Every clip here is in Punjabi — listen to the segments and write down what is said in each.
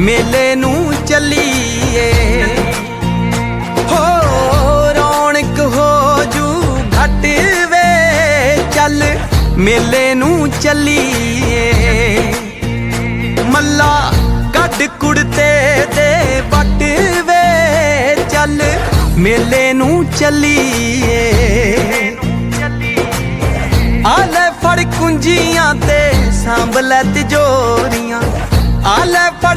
ਮੇਲੇ ਨੂੰ ਚੱਲੀਏ। ਹੋ ਰੌਣਕ ਹੋ ਜੂ ਘਟ ਵੇ। ਚੱਲ ਮੇਲੇ ਨੂੰ ਚੱਲੀਏ। ਮੱਲਾ ਕੱਢ ਕੁੜਤੇ ਦੇ ਵੱਟ ਵੇ। ਚੱਲ ਮੇਲੇ ਨੂੰ ਚੱਲੀਏ। ਆਲੇ ਫੜ ਕੁੰਜੀਆਂ ਤੇ ਸਾਂਭ ਲੈ ਤਿਜੋਰੀਆਂ।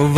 Vai.